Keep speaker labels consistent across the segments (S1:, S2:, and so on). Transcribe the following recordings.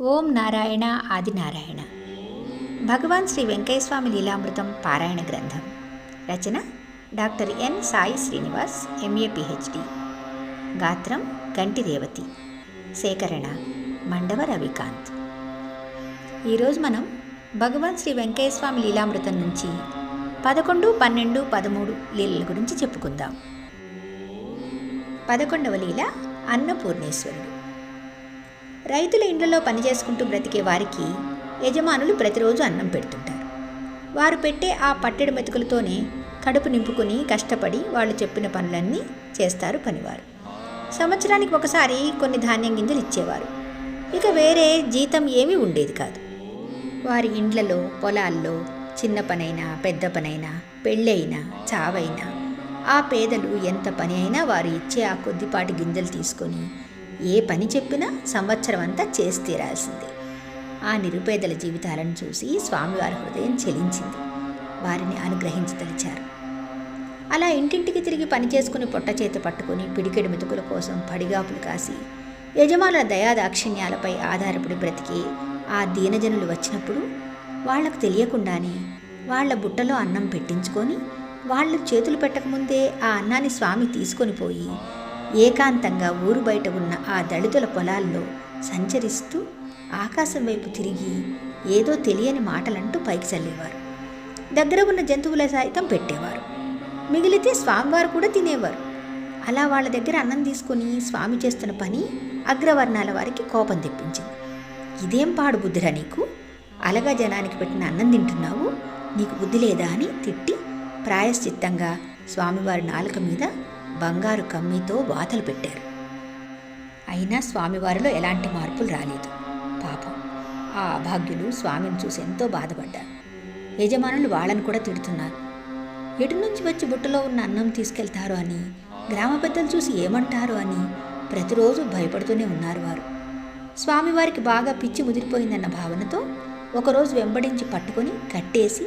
S1: ఓం నారాయణ ఆదినారాయణ భగవాన్ శ్రీ వెంకయ్యస్వామి లీలామృతం పారాయణ గ్రంథం. రచన doctor N Sai Srinivas MA PhD. గాత్రం గంటి రేవతి. సేకరణ మండవ రవికాంత్. ఈరోజు మనం భగవాన్ శ్రీ వెంకయ్యస్వామి లీలామృతం నుంచి పదకొండు పన్నెండు పదమూడు లీలల గురించి చెప్పుకుందాం. పదకొండవ లీల అన్నపూర్ణేశ్వరుడు. రైతుల ఇండ్లలో పనిచేసుకుంటూ బ్రతికే వారికి యజమానులు ప్రతిరోజు అన్నం పెడుతుంటారు. వారు పెట్టే ఆ పట్టెడు మెతుకులతోనే కడుపు నింపుకుని కష్టపడి వాళ్ళు చెప్పిన పనులన్నీ చేస్తారు పనివారు. సంవత్సరానికి ఒకసారి కొన్ని ధాన్యం గింజలు ఇచ్చేవారు. ఇక వేరే జీతం ఏమీ ఉండేది కాదు. వారి ఇండ్లలో పొలాల్లో చిన్న పనైనా పెద్ద పనైనా పెళ్ళైనా చావైనా ఆ పేదలు ఎంత పని అయినా వారు ఇచ్చే ఆ కొద్దిపాటి గింజలు తీసుకొని ఏ పని చెప్పినా సంవత్సరం అంతా చేసి తీరాల్సిందే. ఆ నిరుపేదల జీవితాలను చూసి స్వామివారి హృదయం చెలించింది. వారిని అనుగ్రహించదలిచారు అలా ఇంటింటికి తిరిగి పని చేసుకుని పొట్ట చేత పట్టుకుని పిడికెడు మెతుకుల కోసం పడిగాపులు కాసి యజమానుల దయాదాక్షిణ్యాలపై ఆధారపడి బ్రతికే ఆ దీనజనులు వచ్చినప్పుడు వాళ్ళకు తెలియకుండానే వాళ్ళ బుట్టలో అన్నం పెట్టించుకొని వాళ్ళు చేతులు పెట్టకముందే ఆ అన్నాన్ని స్వామి తీసుకొని పోయి ఏకాంతంగా ఊరు బయట ఉన్న ఆ దళితుల పొలాల్లో సంచరిస్తూ ఆకాశం వైపు తిరిగి ఏదో తెలియని మాటలంటూ పైకి చల్లేవారు. దగ్గర ఉన్న జంతువుల సైతం పెట్టేవారు. మిగిలితే స్వామివారు కూడా తినేవారు. అలా వాళ్ళ దగ్గర అన్నం తీసుకొని స్వామి చేస్తున్న పని అగ్రవర్ణాల వారికి కోపం తెప్పించింది. ఇదేం పాడు బుద్ధిరా నీకు? అలగా జనానికి పెట్టిన అన్నం తింటున్నావు? నీకు బుద్ధి లేదా? అని తిట్టి ప్రాయశ్చిత్తంగా స్వామివారి నాలుక మీద బంగారు కమ్మితో వాతలు పెట్టారు. అయినా స్వామివారిలో ఎలాంటి మార్పులు రాలేదు. పాపం ఆ అభాగ్యులు స్వామిని చూసి ఎంతో బాధపడ్డారు. యజమానులు వాళ్ళని కూడా తిడుతున్నారు. ఎటు నుంచి వచ్చి బుట్టలో ఉన్న అన్నం తీసుకెళ్తారు అని గ్రామ పెద్దలు చూసి ఏమంటారు అని ప్రతిరోజు భయపడుతూనే ఉన్నారు వారు. స్వామివారికి బాగా పిచ్చి ముదిరిపోయిందన్న భావనతో ఒకరోజు వెంబడించి పట్టుకొని కట్టేసి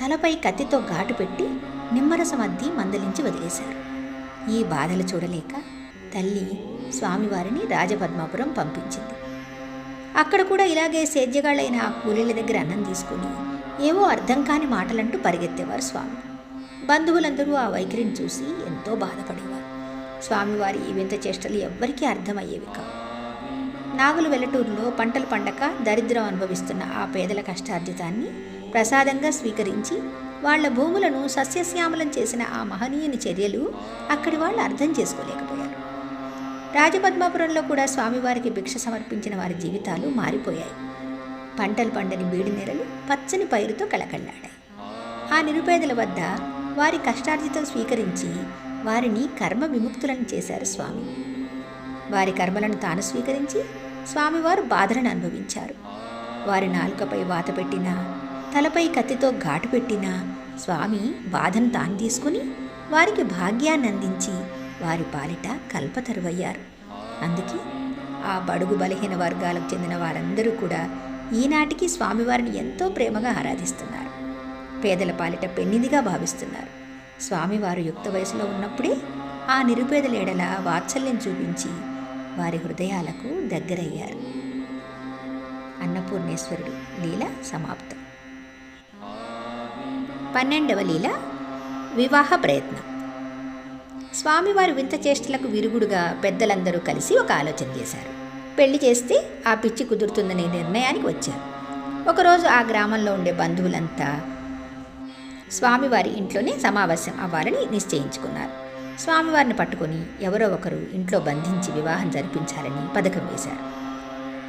S1: తలపై కత్తితో ఘాటు పెట్టి నిమ్మరసం అద్ది మందలించి వదిలేశారు. ఈ బాధలు చూడలేక తల్లి స్వామివారిని రాజపద్మాపురం పంపించింది. అక్కడ కూడా ఇలాగే సేద్యగాళ్ళైన ఆ కూలీల దగ్గర అన్నం తీసుకుని ఏవో అర్థం కాని మాటలంటూ పరిగెత్తేవారు స్వామి. బంధువులందరూ ఆ వైఖరిని చూసి ఎంతో బాధపడేవారు. స్వామివారి ఈ వింత చేష్టలు ఎవ్వరికీ అర్థమయ్యేవి కావు. నాగులు వెల్లటూరులో పంటలు పండక దరిద్రం అనుభవిస్తున్న ఆ పేదల కష్టార్జితాన్ని ప్రసాదంగా స్వీకరించి వాళ్ళ భూములను సస్యశ్యామలం చేసిన ఆ మహనీయుని చర్యలు అక్కడి వాళ్ళు అర్థం చేసుకోలేకపోయారు. రాజపద్మాపురంలో కూడా స్వామివారికి భిక్ష సమర్పించిన వారి జీవితాలు మారిపోయాయి. పంటలు పండని బీడి నెరలు పచ్చని పైరుతో కలకల్లాడాయి ఆ నిరుపేదల వద్ద వారి కష్టార్జితం స్వీకరించి వారిని కర్మ విముక్తులను చేశారు స్వామి. వారి కర్మలను తాను స్వీకరించి స్వామివారు బాధలను అనుభవించారు. వారి నాలుకపై వాత పెట్టినా తలపై కత్తితో ఘాటు పెట్టినా స్వామి బాధను తాను తీసుకుని వారికి భాగ్యాన్ని అందించి వారి పాలిట కల్పతరువయ్యారు. అందుకే ఆ బడుగు బలహీన వర్గాలకు చెందిన వారందరూ కూడా ఈనాటికి స్వామివారిని ఎంతో ప్రేమగా ఆరాధిస్తున్నారు. పేదల పాలిట పెన్నిదిగా భావిస్తున్నారు. స్వామివారు యుక్త వయసులో ఉన్నప్పుడే ఆ నిరుపేదల ఎడల వాత్సల్యం చూపించి వారి హృదయాలకు దగ్గరయ్యారు. అన్నపూర్ణేశ్వరుడు లీల సమాప్తం. పన్నెండవ లీల వివాహ ప్రయత్నం. స్వామివారు వింత చేష్టలకు విరుగుడుగా పెద్దలందరూ కలిసి ఒక ఆలోచన చేశారు. పెళ్ళి చేస్తే ఆ పిచ్చి కుదురుతుందనే నిర్ణయానికి వచ్చారు. ఒకరోజు ఆ గ్రామంలో ఉండే బంధువులంతా స్వామివారి ఇంట్లోనే సమావేశం అవ్వాలని నిశ్చయించుకున్నారు. స్వామివారిని పట్టుకొని ఎవరో ఒకరు ఇంట్లో బంధించి వివాహం జరిపించాలని పథకం వేశారు.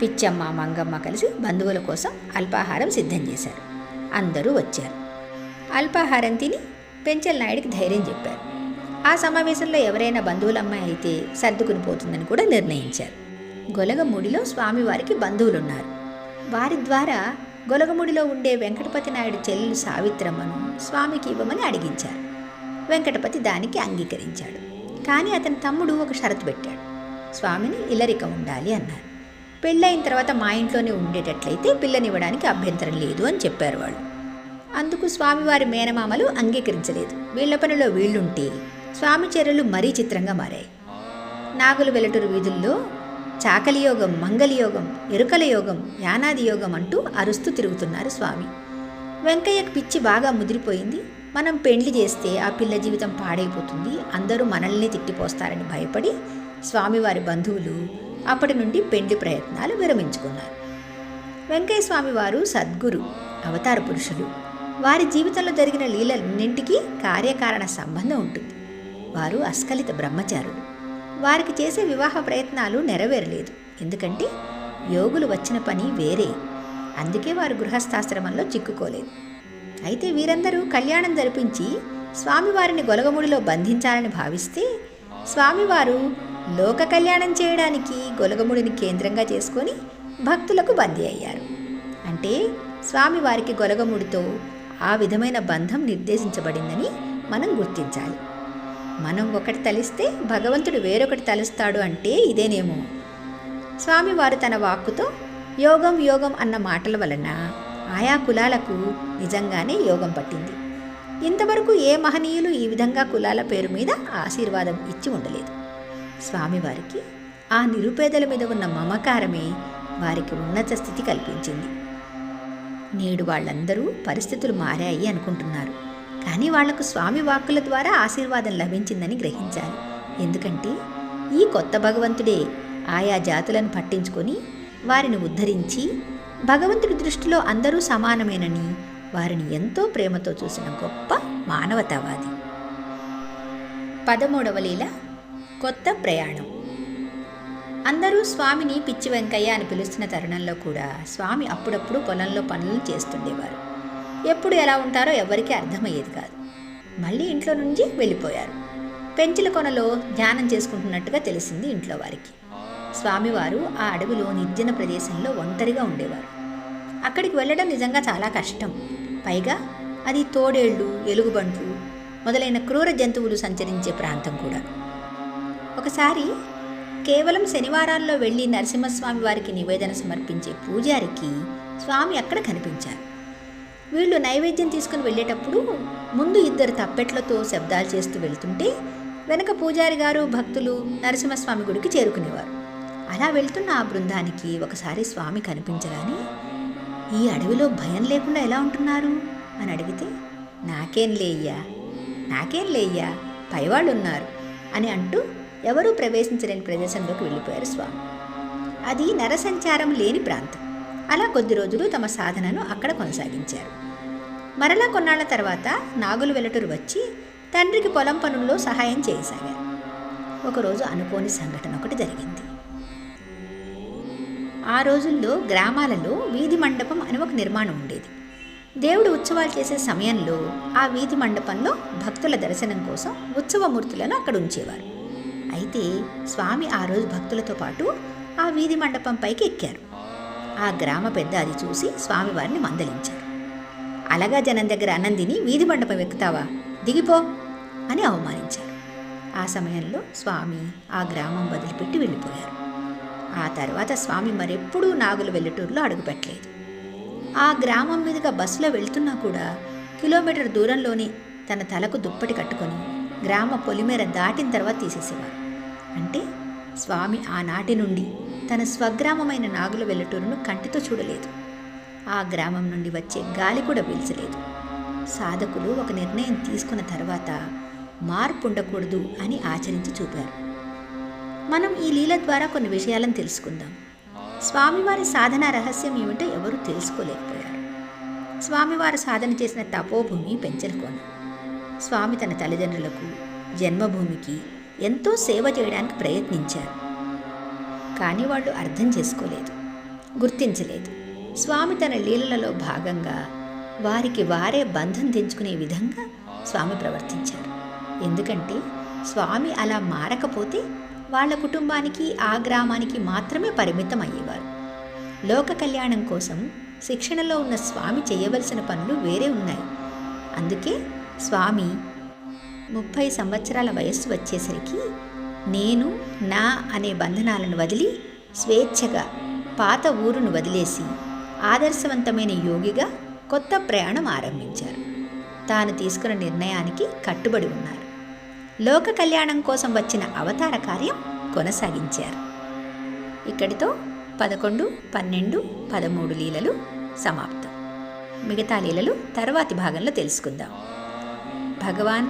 S1: పిచ్చమ్మ మంగమ్మ కలిసి బంధువుల కోసం అల్పాహారం సిద్ధం చేశారు. అందరూ వచ్చారు. అల్పాహారం తిని పెంచల్ నాయుడికి ధైర్యం చెప్పారు. ఆ సమావేశంలో ఎవరైనా బంధువులమ్మాయి అయితే సర్దుకుని పోతుందని కూడా నిర్ణయించారు. గొలగముడిలో స్వామివారికి బంధువులున్నారు. వారి ద్వారా గొలగముడిలో ఉండే వెంకటపతి నాయుడు చెల్లెలు సావిత్రమ్మను స్వామికి ఇవ్వమని అడిగించారు. వెంకటపతి దానికి అంగీకరించాడు. కానీ అతని తమ్ముడు ఒక షరతు పెట్టాడు. స్వామిని ఇల్లరిక ఉండాలి అన్నారు. పెళ్ళైన తర్వాత మా ఇంట్లోనే ఉండేటట్లయితే పిల్లనివ్వడానికి అభ్యంతరం లేదు అని చెప్పారు వాళ్ళు. అందుకు స్వామివారి మేనమామలు అంగీకరించలేదు. వీళ్ళ పనిలో వీళ్ళుంటే స్వామి చర్యలు మరీ చిత్రంగా మారాయి. నాగులు వెలటూరు వీధుల్లో చాకలియోగం మంగళయోగం ఎరుకల యోగం యానాది యోగం అంటూ అరుస్తూ తిరుగుతున్నారు స్వామి. వెంకయ్యకు పిచ్చి బాగా ముదిరిపోయింది. మనం పెండ్లి చేస్తే ఆ పిల్ల జీవితం పాడైపోతుంది. అందరూ మనల్ని తిట్టిపోస్తారని భయపడి స్వామివారి బంధువులు అప్పటి నుండి పెండ్లి ప్రయత్నాలు విరమించుకున్నారు. వెంకయ్య స్వామివారు సద్గురు అవతార పురుషులు. వారి జీవితంలో జరిగిన లీలలన్నింటికీ కార్యకారణ సంబంధం ఉంటుంది. వారు అస్కలిత బ్రహ్మచారులు. వారికి చేసే వివాహ ప్రయత్నాలు నెరవేరలేదు. ఎందుకంటే యోగులు వచ్చిన పని వేరే. అందుకే వారు గృహస్థాశ్రమంలో చిక్కుకోలేదు. అయితే వీరందరూ కళ్యాణం జరిపించి స్వామివారిని గొలగముడిలో బంధించాలని భావిస్తే స్వామివారు లోక కళ్యాణం చేయడానికి గొలగముడిని కేంద్రంగా చేసుకొని భక్తులకు బందీ అయ్యారు. అంటే స్వామివారికి గొలగముడితో ఆ విధమైన బంధం నిర్దేశించబడిందని మనం గుర్తించాలి. మనం ఒకటి తలిస్తే భగవంతుడు వేరొకటి తలుస్తాడు అంటే ఇదేనేమో. స్వామివారు తన వాక్కుతో యోగం యోగం అన్న మాటల వలన ఆయా కులాలకు నిజంగానే యోగం పట్టింది. ఇంతవరకు ఏ మహనీయులు ఈ విధంగా కులాల పేరు మీద ఆశీర్వాదం ఇచ్చి ఉండలేదు. స్వామివారికి ఆ నిరుపేదల మీద ఉన్న మమకారమే వారికి ఉన్నత స్థితి కల్పించింది. నేడు వాళ్ళందరూ పరిస్థితులు మారాయి అనుకుంటున్నారు. కానీ వాళ్ళకు స్వామి వాక్కుల ద్వారా ఆశీర్వాదం లభించిందని గ్రహించాలి. ఎందుకంటే ఈ కొత్త భగవంతుడే ఆయా జాతులను పట్టించుకొని వారిని ఉద్ధరించి భగవంతుడి దృష్టిలో అందరూ సమానమేనని వారిని ఎంతో ప్రేమతో చూసిన గొప్ప మానవతావాది. పదమూడవ లీల కొత్త ప్రయాణం. అందరూ స్వామిని పిచ్చి వెంకయ్య అని పిలుస్తున్న తరుణంలో కూడా స్వామి అప్పుడప్పుడు పొలంలో పనులు చేస్తుండేవారు. ఎప్పుడు ఎలా ఉంటారో ఎవరికీ అర్థమయ్యేది కాదు. మళ్ళీ ఇంట్లో నుంచి వెళ్ళిపోయారు. పెంచుల కొనలో ధ్యానం చేసుకుంటున్నట్టుగా తెలిసింది ఇంట్లో వారికి. స్వామివారు ఆ అడవిలో నిర్జన ప్రదేశంలో ఒంటరిగా ఉండేవారు. అక్కడికి వెళ్ళడం నిజంగా చాలా కష్టం. పైగా అది తోడేళ్ళు ఎలుగుబంట్లు మొదలైన క్రూర జంతువులు సంచరించే ప్రాంతం కూడా. ఒకసారి కేవలం శనివారాల్లో వెళ్ళి నరసింహస్వామి వారికి నివేదన సమర్పించే పూజారికి స్వామి అక్కడ కనిపించారు. వీళ్ళు నైవేద్యం తీసుకుని వెళ్ళేటప్పుడు ముందు ఇద్దరు తప్పెట్లతో శబ్దాలు చేస్తూ వెళ్తుంటే వెనక పూజారి గారు భక్తులు నరసింహస్వామి గుడికి చేరుకునేవారు. అలా వెళ్తున్న ఆ బృందానికి ఒకసారి స్వామి కనిపించగానే ఈ అడవిలో భయం లేకుండా ఎలా ఉంటున్నారు? అని అడిగితే నాకేం లేయ్యా నాకేం లేయ్యా పైవాళ్ళు ఉన్నారు అని అంటూ ఎవరూ ప్రవేశించలేని ప్రదేశంలోకి వెళ్ళిపోయారు స్వామి. అది నరసంచారం లేని ప్రాంతం. అలా కొద్ది రోజులు తమ సాధనను అక్కడ కొనసాగించారు. మరలా కొన్నాళ్ళ తర్వాత నాగులు వెలటూరు వచ్చి తండ్రికి పొలం పనుల్లో సహాయం చేయసాగారు. ఒకరోజు అనుకోని సంఘటన ఒకటి జరిగింది. ఆ రోజుల్లో గ్రామాలలో వీధి మండపం అని ఒక నిర్మాణం ఉండేది. దేవుడు ఉత్సవాలు చేసే సమయంలో ఆ వీధి మండపంలో భక్తుల దర్శనం కోసం ఉత్సవమూర్తులను అక్కడ ఉంచేవారు. అయితే స్వామి ఆ రోజు భక్తులతో పాటు ఆ వీధి మండపం పైకి ఎక్కారు. ఆ గ్రామ పెద్ద అది చూసి స్వామివారిని మందలించారు. అలగా జనం దగ్గర అన్నందిని వీధి మండపం ఎక్కుతావా? దిగిపో అని అవమానించారు. ఆ సమయంలో స్వామి ఆ గ్రామం వదిలిపెట్టి వెళ్ళిపోయారు. ఆ తర్వాత స్వామి మరెప్పుడూ నాగుల వెల్లటూరులో అడుగుపెట్టలేదు. ఆ గ్రామం మీదుగా బస్సులో వెళ్తున్నా కూడా కిలోమీటర్ దూరంలోనే తన తలకు దుప్పటి కట్టుకొని గ్రామ పొలిమేర దాటిన తర్వాత తీసేసేవారు. అంటే స్వామి ఆనాటి నుండి తన స్వగ్రామమైన నాగుల వెల్లటూరును కంటితో చూడలేదు. ఆ గ్రామం నుండి వచ్చే గాలి కూడా పీల్చలేదు సాధకులు ఒక నిర్ణయం తీసుకున్న తర్వాత మార్పు ఉండకూడదు అని ఆచరించి చూపారు. మనం ఈ లీల ద్వారా కొన్ని విషయాలను తెలుసుకుందాం. స్వామివారి సాధన రహస్యం ఏమిటో ఎవరూ తెలుసుకోలేకపోయారు. స్వామివారు సాధన చేసిన తపోభూమి పెంచలకోన. స్వామి తన తల్లిదండ్రులకు జన్మభూమికి ఎంతో సేవ చేయడానికి ప్రయత్నించారు. కానీ వాళ్ళు అర్థం చేసుకోలేదు గుర్తించలేదు. స్వామి తన లీలలలో భాగంగా వారికి వారే బంధం తెంచుకునే విధంగా స్వామి ప్రవర్తించారు. ఎందుకంటే స్వామి అలా మారకపోతే వాళ్ళ కుటుంబానికి ఆ గ్రామానికి మాత్రమే పరిమితం అయ్యేవారు. లోక కళ్యాణం కోసం శిక్షణలో ఉన్న స్వామి చేయవలసిన పనులు వేరే ఉన్నాయి. అందుకే స్వామి ముప్పై సంవత్సరాల వయస్సు వచ్చేసరికి నేను నా అనే బంధనాలను వదిలి స్వేచ్ఛగా పాత ఊరును వదిలేసి ఆదర్శవంతమైన యోగిగా కొత్త ప్రయాణం ఆరంభించారు. తాను తీసుకున్న నిర్ణయానికి కట్టుబడి ఉన్నారు. లోక కళ్యాణం కోసం వచ్చిన అవతార కార్యం కొనసాగించారు. ఇక్కడితో పదకొండు పన్నెండు పదమూడు లీలలు సమాప్తం. మిగతా లీలలు తర్వాతి భాగంలో తెలుసుకుందాం. భగవాన్